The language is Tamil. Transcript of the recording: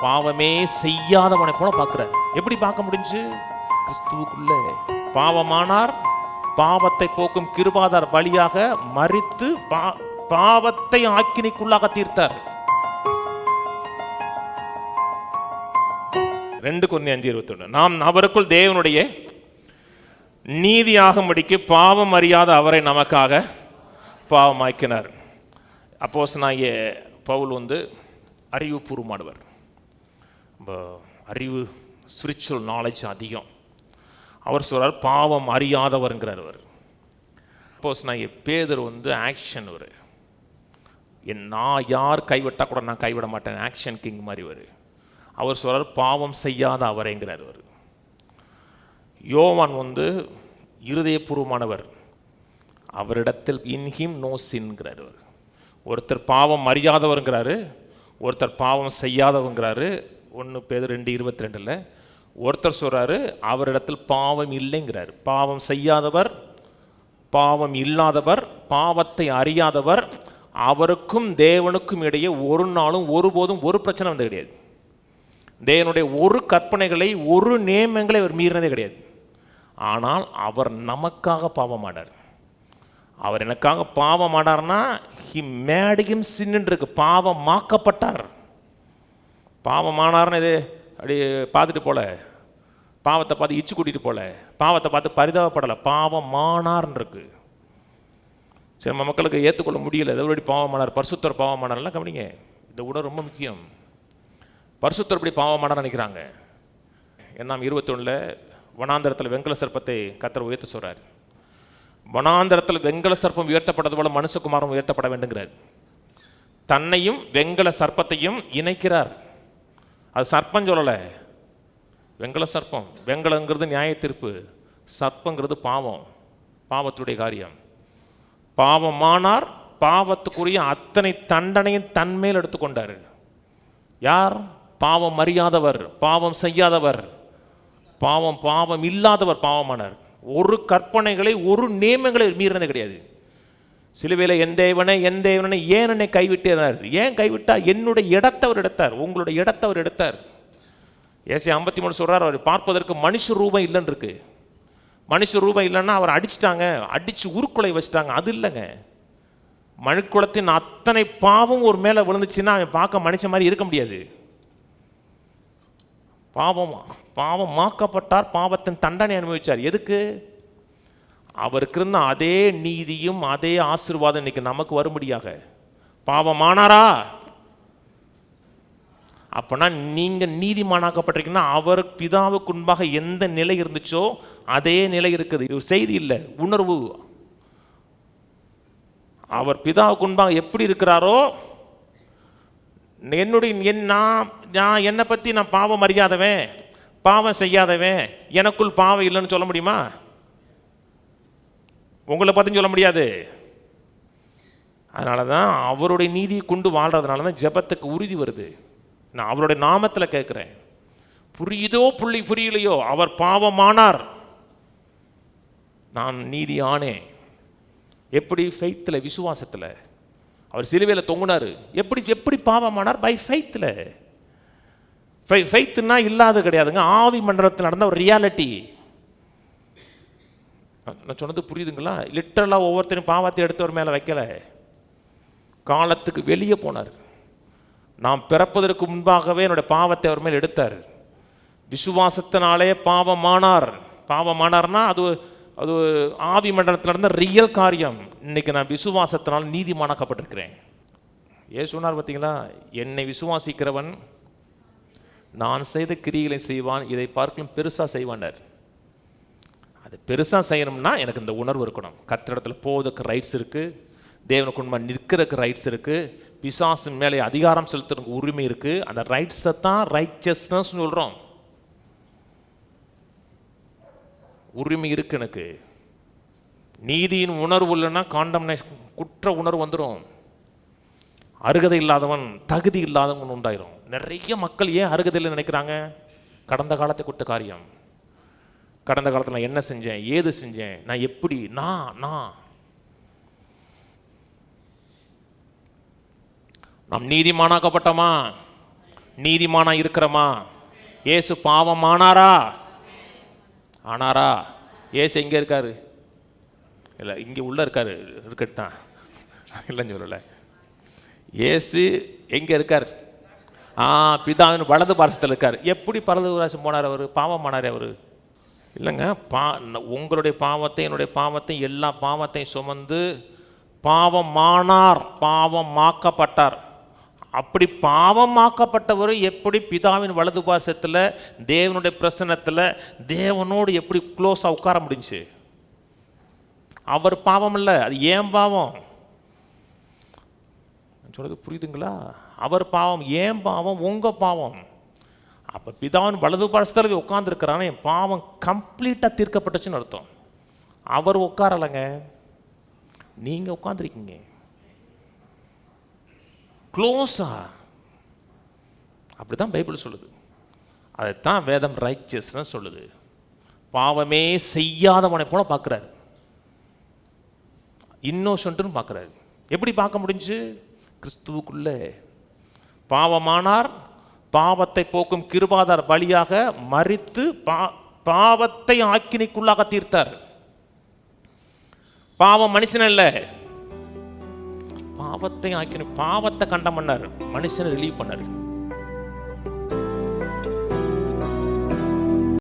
பாவமே செய்யாதவனை போல பார்க்கிறார். எப்படி பார்க்க முடிஞ்சு? கிறிஸ்துவுக்குள்ள. பாவமானார் பாவத்தை போக்கும் கிருபாதார் பலியாக மறித்து பா- பாவத்தை ஆக்கினிக்குள்ளாக தீர்த்தார். ரெண்டு கொண்டு அஞ்சு இருபத்தொன்று நாம் அவருக்குள் தேவனுடைய நீதியாகும்படிக்கு பாவம் அறியாத அவரை நமக்காக பாவமாக்கினார். அப்போஸ் நான் பவுல் வந்து அறிவுபூர்வமானவர். அறிவு ஸ்பிரிச்சுவல் நாலேஜ் அதிகம். அவர் சொல்கிறார் பாவம் அறியாதவருங்கிறார் அவர். சப்போஸ் நான் பேதர் வந்து ஆக்ஷன் வரு என் நான் யார் கைவிட்டால் கூட நான் கைவிட மாட்டேன் ஆக்ஷன் கிங் மாதிரி வரு அவர் சொல்கிறார் பாவம் செய்யாத அவரேங்கிறார் அவர். யோவான் வந்து இருதயபூர்வமானவர். அவரிடத்தில் இன்ஹிம் நோ சின்ங்கிறார் அவர். ஒருத்தர் பாவம் அறியாதவருங்கிறாரு ஒருத்தர் பாவம் செய்யாதவங்கிறாரு ஒன்று பேர் ரெண்டு இருபத்தி ரெண்டில் ஒருத்தர் சொல்கிறாரு அவரிடத்தில் பாவம் இல்லைங்கிறார். பாவம் செய்யாதவர் பாவம் இல்லாதவர் பாவத்தை அறியாதவர் அவருக்கும் தேவனுக்கும் இடையே ஒரு நாளும் ஒருபோதும் ஒரு பிரச்சனை வந்து கிடையாது. தேவனுடைய ஒரு கற்பனைகளை ஒரு நியமங்களை அவர் மீறினதே கிடையாது. ஆனால் அவர் நமக்காக பாவமாடார் அவர் எனக்காக பாவமாடார்னா ஹி மேடியும் சின்னு இருக்கு. பாவமாக்கப்பட்டார். பாவமானார்னு இது அப்படி பார்த்துட்டு போல. பாவத்தை பார்த்து இச்சு கூட்டிகிட்டு போல. பாவத்தை பார்த்து பரிதாபப்படலை. பாவமானார்னு இருக்கு. சரி நம்ம மக்களுக்கு ஏற்றுக்கொள்ள முடியல. எதோடி பாவமானார் பரிசுத்தர் பாவமானார்லாம் கவனிங்க. இந்த உடல் ரொம்ப முக்கியம். பரிசுத்தர் இப்படி பாவமானார் நினைக்கிறாங்க. என்னாம் இருபத்தொன்னில் வனாந்திரத்தில் வெங்கல சர்ப்பத்தை கத்தர் உயர்த்த சொல்கிறார் வனாந்திரத்தில் வெங்கல சர்ப்பம் உயர்த்தப்பட்டது போல மனுஷகுமாரம் உயர்த்தப்பட வேண்டுங்கிறார். தன்னையும் வெங்கல சர்ப்பத்தையும் இணைக்கிறார். அது சர்ப்பம் சொல்லலை. வெங்கல சர்ப்பம். வெங்கலங்கிறது நியாய தீர்ப்பு சர்ப்பங்கிறது பாவம். பாவத்துடைய காரியம். பாவமானார் பாவத்துக்குரிய அத்தனை தண்டனையும் தன்மேல் எடுத்துக்கொண்டார். யார்? பாவம் அறியாதவர் பாவம் செய்யாதவர். பாவம் பாவம் இல்லாதவர் பாவமானார். ஒரு கற்பனைகளை ஒரு நியமங்களை மீறினது கிடையாது. சிலுவையில் என் தேவனை என் தேவனை ஏன் என்னை கைவிட்டார்? ஏன் கைவிட்டா என்னுடைய இடத்தை அவர் எடுத்தார். உங்களுடைய இடத்தை அவர் எடுத்தார். ஏசி ஐம்பத்தி மூணு சொல்கிறார் அவர் பார்ப்பதற்கு மனுஷ ரூபம் இல்லைன்னு இருக்கு. மனுஷ ரூபம் இல்லைன்னா அவர் அடிச்சிட்டாங்க அடித்து உருக்குலை வச்சிட்டாங்க. அது இல்லைங்க. மனுக்குலத்தின் அத்தனை பாவம் ஒரு மேலே விழுந்துச்சுன்னா அவன் பார்க்க மனுஷன் மாதிரி இருக்க முடியாது. பாவம் பாவம் மாக்கப்பட்டார் பாவத்தின் தண்டனை அனுபவிச்சார். எதுக்கு? அவருக்கு இருந்த அதே நீதியும் அதே ஆசீர்வாதம் இன்னைக்கு நமக்கு வரும்படியாக பாவமானாரா? அப்போனா நீங்கள் நீதிமானாக்கப்பட்டிருக்கீங்கன்னா அவர் பிதாவுக்கு முன்பாக எந்த நிலை இருந்துச்சோ அதே நிலை இருக்குது. ஒரு செய்தி இல்லை உணர்வு. அவர் பிதாவுக்கு முன்பாக எப்படி இருக்கிறாரோ என்னுடைய என் நான் நான் என்னை பற்றி நான் பாவம் அறியாதவன் பாவம் செய்யாதவன் எனக்குள் பாவம் இல்லைன்னு சொல்ல முடியுமா? உங்களை பார்த்து சொல்ல முடியாது. அதனால தான் அவருடைய நீதியை கொண்டு வாழ்கிறதுனால தான் ஜெபத்துக்கு உறுதி வருது. நான் அவருடைய நாமத்தில் கேட்குறேன். புரியுதோ புள்ளி புரியலையோ? அவர் பாவமானார். நான் நீதி ஆனேன் எப்படி ஃபெய்த்தில் விசுவாசத்தில்? அவர் சிலுவையில் தொங்குனார். எப்படி எப்படி பாவமானார்? பை ஃபெய்த்தில் ஃபெய்த்துனா இல்லாத கிடையாதுங்க. ஆவி மண்டலத்தில் நடந்த ஒரு ரியாலிட்டி நான் சொன்னது புரியுதுங்களா? லிட்டரலாக ஒவ்வொருத்தரும் பாவத்தை எடுத்தவர் மேலே வைக்கல. காலத்துக்கு வெளியே போனார். நாம் பிறப்பதற்கு முன்பாகவே என்னுடைய பாவத்தை அவர் மேல் எடுத்தார். விசுவாசத்தினாலே பாவமானார். பாவமானார்னா அது அது ஆவி மண்டலத்தில் நடந்த ரியல் காரியம். இன்னைக்கு நான் விசுவாசத்தினால் நீதிமானாக்கப்பட்டிருக்கிறேன். ஏ சொன்னார் பார்த்தீங்களா? என்னை விசுவாசிக்கிறவன் நான் செய்த கிரிகளை செய்வான் இதை பார்க்கலும் பெருசாக செய்வானார் அது பெருசாக செய்யணும்னா எனக்கு இந்த உணர்வு இருக்கணும். கத்திரத்தில் போவதுக்கு ரைட்ஸ் இருக்குது தேவனுக்கு உண்மை நிற்கிறதுக்கு ரைட்ஸ் இருக்குது பிசாசின் மேலே அதிகாரம் செலுத்துறதுக்கு உரிமை இருக்குது அந்த ரைட்ஸை தான் ரைச்சஸ்னஸ் சொல்கிறோம் உரிமை இருக்கு எனக்கு. நீதியின் உணர்வு இல்லைன்னா காண்டம்னேஷன் குற்ற உணர்வு வந்துடும் அருகதை இல்லாதவன் தகுதி இல்லாதவன் உண்டாயிரும். நிறைய மக்கள் ஏன் அருகதையில் நினைக்கிறாங்க? கடந்த காலத்தை கொடுத்த காரியம். கடந்த காலத்தில் நான் என்ன செஞ்சேன்? ஏது செஞ்சேன்? நான் எப்படி? நான் நான். நாம் நீதிமானாக்கப்பட்டோமா? நீதிமானா இருக்கிறோமா? ஏசு பாவம் ஆனாரா? ஏசு எங்கே இருக்காரு? இல்லை இங்கே உள்ளே இருக்காரு. இருக்கட்டு தான். இல்லைன்னு சொல்லலை. ஏசு எங்கே இருக்கார்? ஆ பிதாவின் வலது பாரசத்தில் இருக்கார். எப்படி பலது பாரசம் போனார் அவர்? பாவம் ஆனார் அவர். இல்லைங்க பா உங்களுடைய பாவத்தை என்னுடைய பாவத்தை எல்லா பாவத்தையும் சுமந்து பாவமானார் பாவமாக்கப்பட்டார். அப்படி பாவமாக்கப்பட்டவர் எப்படி பிதாவின் வலது பாசத்தில் தேவனுடைய பிரசன்னத்தில் தேவனோடு எப்படி க்ளோஸாக உட்கார முடிஞ்சுச்சு அவர் பாவம் இல்லை அது ஏன் பாவம்? சொல்கிறது புரியுதுங்களா? அவர் பாவம் ஏன் பாவம்? உங்கள் பாவம். அப்போ பிதாவின் வலது பாரசத்தில் உட்காந்துருக்கிறானே என் பாவம் கம்ப்ளீட்டாக தீர்க்கப்பட்டுச்சுன்னு அர்த்தம். அவர் உட்காரலைங்க. நீங்கள் உட்காந்துருக்கீங்க க்ளோஸா அப்படிதான் பைபிள் சொல்லுது. அதைத்தான் வேதம் ரைச்சஸ்னு சொல்லுது. பாவமே செய்யாதவனை போல பார்க்குறாரு. இன்னோசன்ட்டுன்னு பார்க்குறாரு. எப்படி பார்க்க முடிஞ்சு? கிறிஸ்துவுக்குள்ளே. பாவமானார் பாவத்தை போக்கும் கிருபாதார் பலியாக மறித்து பா பாவத்தை ஆக்கினிக்குள்ளாக தீர்த்தார். பாவம் மனுஷன் இல்லை பாவத்தை ஆக்கினி பாவத்தை கண்டம் பண்ணார். மனுஷனை ரிலீவ் பண்ணார்.